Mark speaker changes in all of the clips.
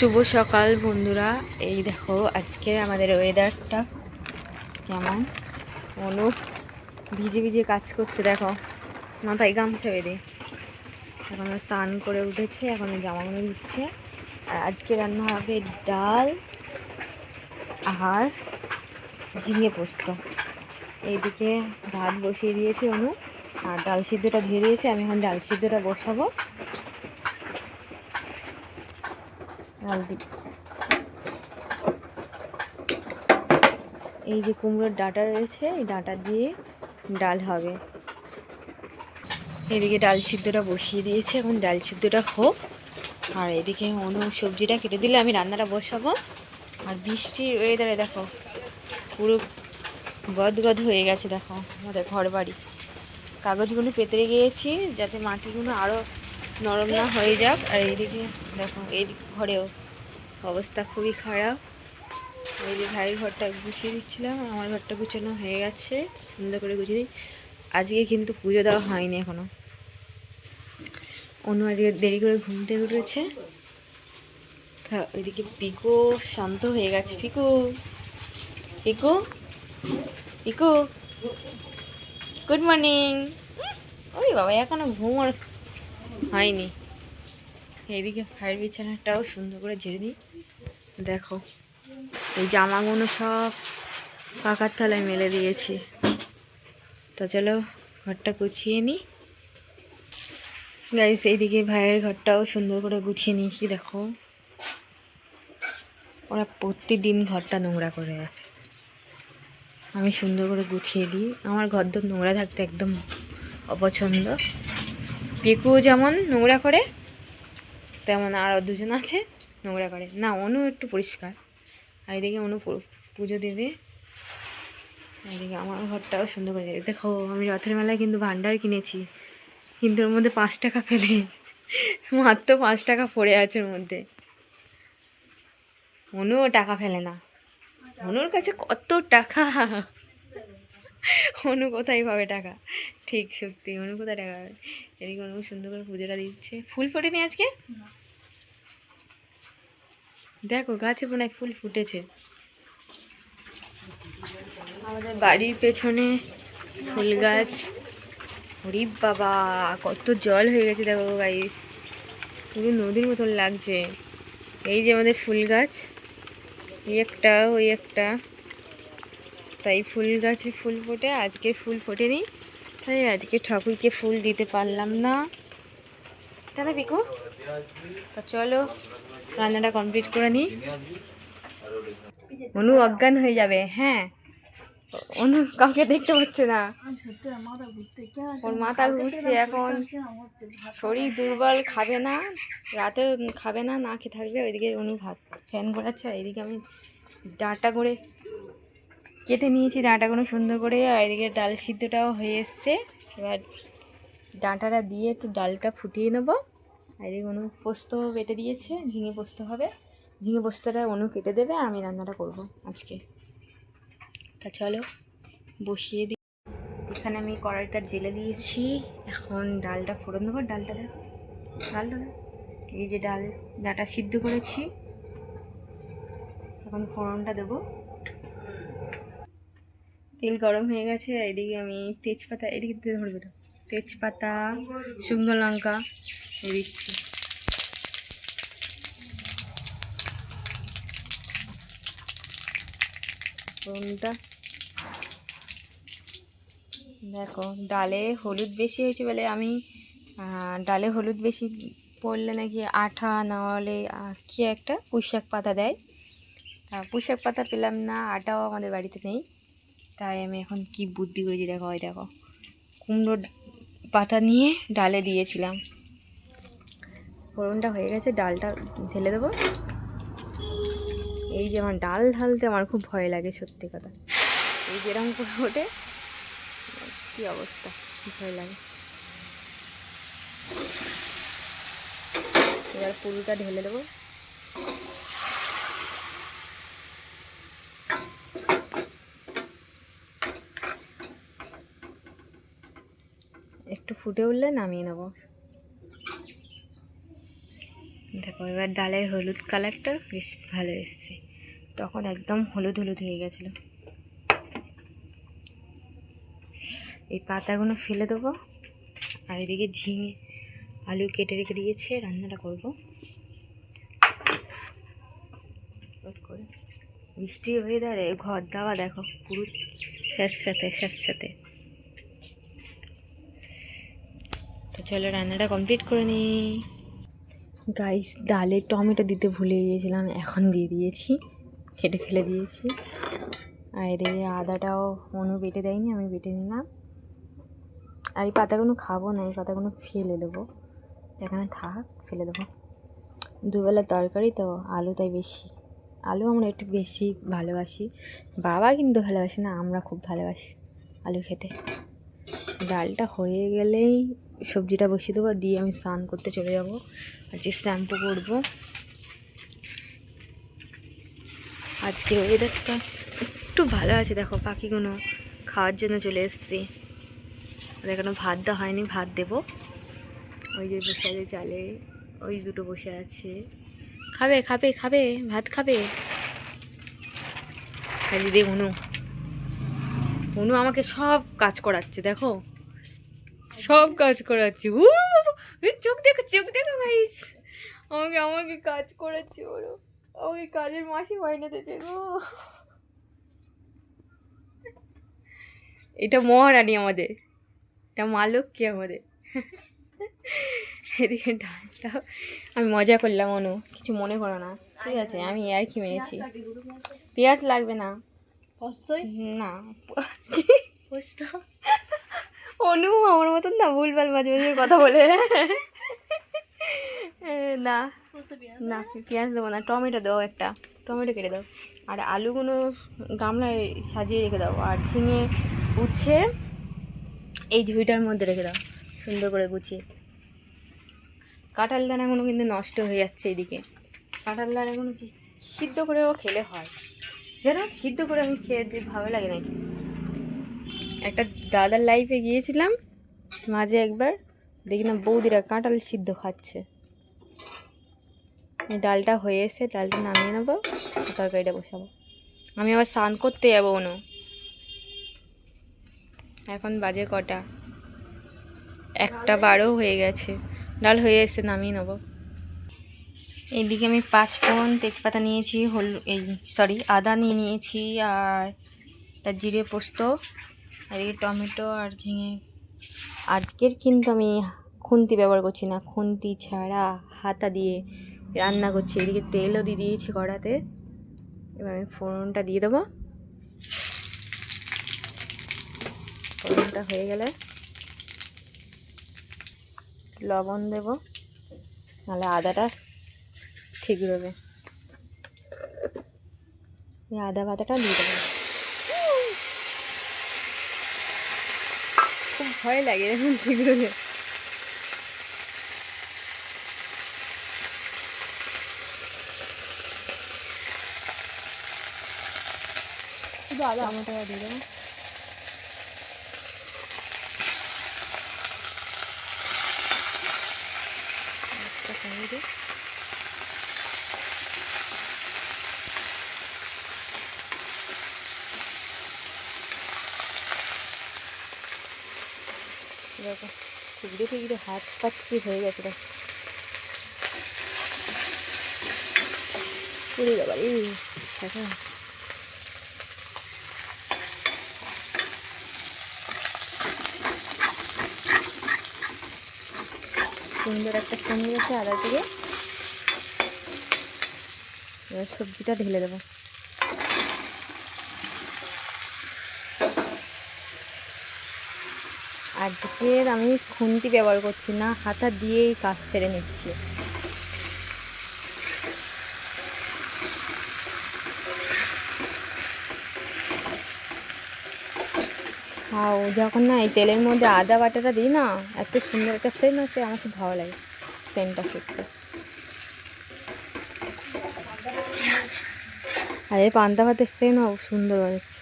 Speaker 1: শুভ সকাল, বন্ধুরা। এই দেখো, আজকে আমাদের ওয়েদারটা কেমন? অনু ভিজে ভিজে কাজ করছে, দেখো। মাথায় গামছা বেঁধে। এখন স্নান করে উঠেছে, এখন জামাগুলো দিচ্ছে আর আজকে রান্না হবে ডাল আর ঝিঙে পোস্ত। এইদিকে ভাত বসিয়ে দিয়েছে অনু। আর ডাল সিদ্ধটা ধুয়ে দিয়েছি, আমি এখন ডাল সিদ্ধটা বসাবো। ডাল দি এই যে কুমড়োর ডাঁটা রয়েছে, এই ডাঁটা দিয়ে ডাল হবে। এদিকে ডাল সিদ্ধটা বসিয়ে দিয়েছে, এখন ডাল সিদ্ধটা হোক। আর এদিকে অন্য সবজিটা কেটে দিলে আমি রান্নাটা বসাবো। আর বৃষ্টির ওয়েদারে দেখো, পুরো গদগদ হয়ে গেছে, দেখো, আমাদের ঘর বাড়ি কাগজগুলো পেতে গিয়েছি, যাতে মাটিগুলো আরও নরম না হয়ে যাক, আর এইদিকে দেখো, এই ঘরেও অবস্থা খুবই খারাপ। এই যে ভাইয়ের ঘরটা গুছিয়ে দিচ্ছিলাম, আমার ঘরটা গুছানো হয়ে গেছে, সুন্দর করে গুছিয়ে দিই। আজকে কিন্তু পুজো দেওয়া হয়নি এখনও। অন্য আজকে দেরি করে ঘুম থেকে উঠেছে। ওইদিকে পিকো শান্ত হয়ে গেছে। Piko Piko Piko, good morning. ওরে বাবা, এখনও ঘুম আর হয়নি। এইদিকে ফায়ার বিছানাটাও সুন্দর করে ঝেড়ে দিই। দেখো, এই জামাগুলো সব কাকার তলায় মেলে দিয়েছি। তো চলো ঘরটা গুছিয়ে নিই গাইস এইদিকে ভাইয়ের ঘরটাও সুন্দর করে গুছিয়ে নিয়েছি, দেখো। ওরা প্রতিদিন ঘরটা নোংরা করে রাখে। আমি সুন্দর করে গুছিয়ে দিই। আমার ঘর তো নোংরা থাকতে একদম অপছন্দ। পিকু যেমন নোংরা করে, তেমন আরও দুজন আছে নোংরা করে। না, অনু একটু পরিষ্কার। আর এদিকে অনু পুজো দেবে। এদিকে আমার ঘরটাও সুন্দর করে দেবে। দেখো, আমি রথের মেলায় কিন্তু ভান্ডার কিনেছি। কিন্তু ওর মধ্যে পাঁচ টাকা ফেলে। মাত্র পাঁচ টাকা পড়ে আছে ওর মধ্যে। অনুও টাকা ফেলে না। অনুর কাছে কত টাকা? অনু কোথায় পাবে টাকা? ঠিক সত্যি অনু কোথায় টাকা পাবে? এদিকে অনু সুন্দর করে পুজোটা দিচ্ছে। ফুল ফোটেনি আজকে? দেখো গাছে বোনায় ফুল ফুটেছে। আমাদের বাড়ির পেছনে ফুল গাছ। হরি বাবা কত জল হয়ে গেছে দেখো গাইস পুরো নদীর মতন লাগছে। এই যে আমাদের ফুল গাছ এই একটা ওই একটা। তাই ফুল গাছে ফুল ফোটে, আজকে ফুল ফোটেনি, তাই আজকে ঠাকুরকে ফুল দিতে পারলাম না। তাই না পিকু তা চলো, রান্নাটা কমপ্লিট করে নিই অনু অজ্ঞান হয়ে যাবে হ্যাঁ। অনু কাউকে দেখতে পাচ্ছে না। ওর মাথা ঘুরছে এখন। শরীর দুর্বল, খাবে না, রাতে খাবে না না খেয়ে থাকবে, ওইদিকে অনু ভাত ফ্যান ঘোরাচ্ছে আর আমি ডাঁটা করে কেটে নিয়েছি, ডাঁটাগুলো সুন্দর করে, আর এদিকে ডাল সিদ্ধটাও হয়ে এসছে। এবার ডাঁটাটা দিয়ে একটু ডালটা ফুটিয়ে নেব। আর এদিকে অনু পোস্ত বেটে দিয়েছে, ঝিঙে পোস্ত হবে। ঝিঙে পোস্তটা অনু কেটে দেবে আমি রান্নাটা করব আজকে। তা চলো, বসিয়ে দিই এখানে আমি কড়াইটা জেলে দিয়েছি। এখন ডালটা ফোড়ন দেবো। ডালটা দেখ, ডালটা এই যে ডাল, ডাটা সিদ্ধ করেছি। এখন ফোড়নটা দেবো। তেল গরম হয়ে গেছে, এদিকে আমি তেজপাতা, এদিকে ধরবে তো। তেজপাতা, শুকনো লঙ্কা দিচ্ছি। দেখো, ডালে হলুদ বেশি হয়েছে বলে আমি ডালে হলুদ বেশি পড়লে নাকি আঠা না হলে কি একটা পুঁইশাক পাতা দেয়। তা পুঁইশাক পাতা পেলাম না, আটাও আমাদের বাড়িতে নেই। তাই আমি এখন কি বুদ্ধি করেছি দেখো, ওই দেখো। কুমড়ো পাতা নিয়ে ডালে দিয়েছিলাম। ফোড়নটা হয়ে গেছে, ডালটা ঢেলে দেবো। এই যে আমার ডাল ঢালতে আমার খুব ভয় লাগে, সত্যি কথা। এই যেরকম করে ওঠে, কী অবস্থা ভয় লাগে। এবার পুরোটা ঢেলে দেবো একটু ফুটে উঠলে নামিয়ে নেব। দেখো, এবার ডালের হলুদ কালারটা বেশ ভালো এসছে। তখন একদম হলুদ হলুদ হয়ে গেছিল। এই পাতাগুলো ফেলে দেবো আর এদিকে ঝিঙে, আলু কেটে রেখে দিয়েছে, রান্নাটা করব। বৃষ্টি ওয়েদারে ঘর দাওয়া দেখো, পুরো স্যার সাথে স্যার সাথে তো চলো রান্নাটা কমপ্লিট করে নিই গাইস ডালে টমেটো দিতে ভুলে গিয়েছিলাম, এখন দিয়ে দিয়েছি। কেটে ফেলে দিয়েছি। আর এদিকে আদাটাও অনু বেটে দেয়নি, আমি বেটে নিলাম। আর এই পাতাগুলো খাব না, এই পাতাগুলো ফেলে দেবো। এখানে থাক, ফেলে দেবো। দুবেলা তরকারি তো, আলু তাই বেশি। আলু আমরা একটু বেশি ভালোবাসি। বাবা কিন্তু ভালোবাসে না, আমরা খুব ভালোবাসি আলু খেতে। ডালটা হয়ে গেলেই সবজিটা বসিয়ে দেবো, দিয়ে আমি স্নান করতে চলে যাব। আজকে শ্যাম্পু করব। আজকে ওয়েদারটা একটু ভালো আছে, দেখো পাখিগুলো খাওয়ার জন্য চলে এসছি। ওদের এখনও ভাত দেওয়া হয়নি, ভাত দেবো। ওই যে বসে আছে চালে, ওই দুটো বসে আছে। খাবে খাবে খাবে, ভাত খাবে। খালি দে অনু। অনু আমাকে সব কাজ করাচ্ছে, দেখো। সব কাজ করাচ্ছি। উ চোখ দেখো চোখ দেখো গাইস আমাকে আমাকে কাজ করাচ্ছে ওরও। আমাকে কাজের মাসি মাইনে দিয়েছে গো এটা মহারানী আমাদের। এটা মা লক্ষ্মী আমাদের। এদিকে ডালটা আমি মজা করলাম অনু। কিছু মনে করো না। ঠিক আছে আমি আর কি মেরেছি পেঁয়াজ লাগবে না। না। অনু আমার মতন না, ভুলভাল মাঝে মাঝে কথা বলে। না না, পেঁয়াজ দেবো না, টমেটো দাও একটা, টমেটো কেটে দাও। আর আলুগুলো গামলায় সাজিয়ে রেখে দাও, আর ঝিঙে উচ্ছে এই ঝুড়িটার মধ্যে রেখে দাও, সুন্দর করে গুছিয়ে। কাঁঠাল দানাগুলো কিন্তু নষ্ট হয়ে যাচ্ছে এদিকে। কাঁঠাল দানাগুলো সিদ্ধ করেও খেলে হয়। যেন সিদ্ধ করে আমি খেয়ে ভালো লাগে নাকি একটা দাদার লাইফে গিয়েছিলাম, মাঝে একবার, দেখি না বৌদিরা কাঁঠাল সিদ্ধ খাচ্ছে। ডালটা হয়ে এসে ডালটা নামিয়ে নেব, তরকারিটা বসাবো। আমি আবার স্নান করতে যাব অনু এখন বাজে কটা? একটা বারো হয়ে গেছে। ডাল হয়ে এসে নামিয়ে নেব। এইদিকে আমি পাঁচ ফোড়ন তেজপাতা নিয়েছি, হল এই সরি আদা নিয়ে নিয়েছি আর তার জিরে পোস্ত। আর এদিকে টমেটো আর ঝিঙে। আজকের কিন্তু আমি খুন্তি ব্যবহার করছি না, খুন্তি ছাড়া হাতা দিয়ে রান্না করছি। এদিকে তেলও দিয়ে দিয়েছি কড়াতে। এবার আমি ফোড়নটা দিয়ে দেবো। ফোড়নটা হয়ে গেলে লবণ দেব, নাহলে আদাটা ঠিক রবে। এই আদা পাতাটা দিয়ে দেবো খুব ভয় লাগে ঠিক রবে শুধু দিয়ে দেবো। একটা সঙ্গে দিই দেখো ঠিকরে ঠিকরে হাত পাচ্ছি হয়ে গেছে দেখো পুরি বাবা রে দেখো সুন্দর একটা কমে গেছে আদা থেকে এবার সবজিটা ঢেলে দেবো। আজকের আমি খুন্তি ব্যবহার করছি না, হাতা দিয়েই কাজ সেরে নিচ্ছি। আর যখন না এই তেলের মধ্যে আদা বাটাটা দিই না, এত সুন্দর একটা সেন্ট আছে আমার খুব ভালো লাগে সেন্টটা শুকতে আর এই পান্তা ভাতের সেন্টও সুন্দর হচ্ছে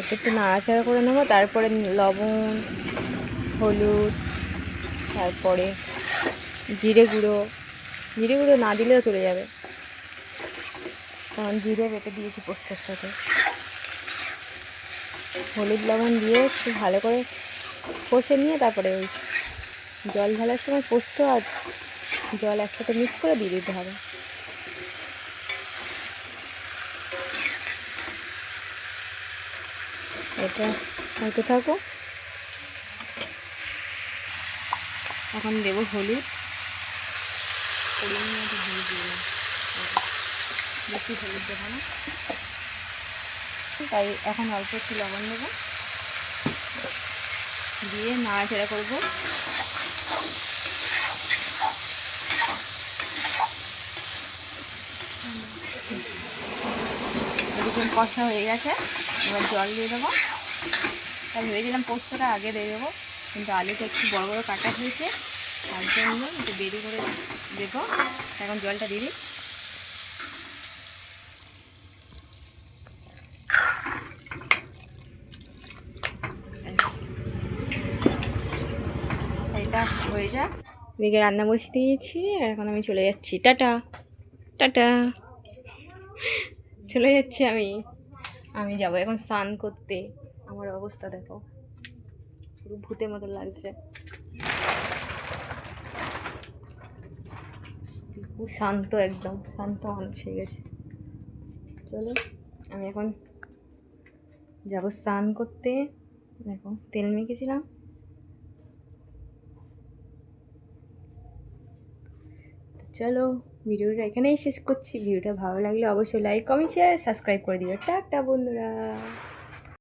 Speaker 1: একটু একটু নাড়াচাড়া করে নেব, তারপরে লবণ, হলুদ, তারপরে জিরে গুঁড়ো। জিরে গুঁড়ো না দিলেও চলে যাবে। কারণ জিরে বেটে দিয়েছি পোস্তর সাথে। হলুদ, লবণ দিয়ে একটু ভালো করে কষে নিয়ে তারপরে ওই জল ঢালার সময় পোস্ত আর জল একসাথে মিক্স করে দিয়ে দিতে হবে। এটা হতে থাকো। এখন দেব হলুদ। পরিমাণ মতো হলুদ দিয়ে বেশি হলুদ দেবো না। তাই এখন অল্প একটু লবণ দেবো। দিয়ে নাড়াচাড়া করব এরকম কষা হয়ে গেছে। এবার জল দিয়ে দেবো। তাই ভেবেছিলাম পোস্তটা আগে দিয়ে দেবো। কিন্তু আলুটা একটু বড় বড় কাটা হয়েছে। তার জন্য একটু দেরি করে দেবো। এখন জলটা দিয়ে হয়ে যাক। রান্না বসিয়ে দিয়েছি। এখন আমি চলে যাচ্ছি। টাটা। টাটা। চলে যাচ্ছি আমি। আমি যাব এখন স্নান করতে। আমার অবস্থা দেখো। পুরো ভূতের মতো লাগছে। খুব শান্ত একদম। শান্ত মানুষ হয়ে গেছে। চলো, আমি এখন যাব স্নান করতে। দেখো, তেল মেখেছিলাম। চলো ভিডিওটা এখানেই শেষ করছি। ভিডিওটা ভালো লাগলে অবশ্যই লাইক কমেন্ট শেয়ার সাবস্ক্রাইব করে দিও। টাটা, বন্ধুরা।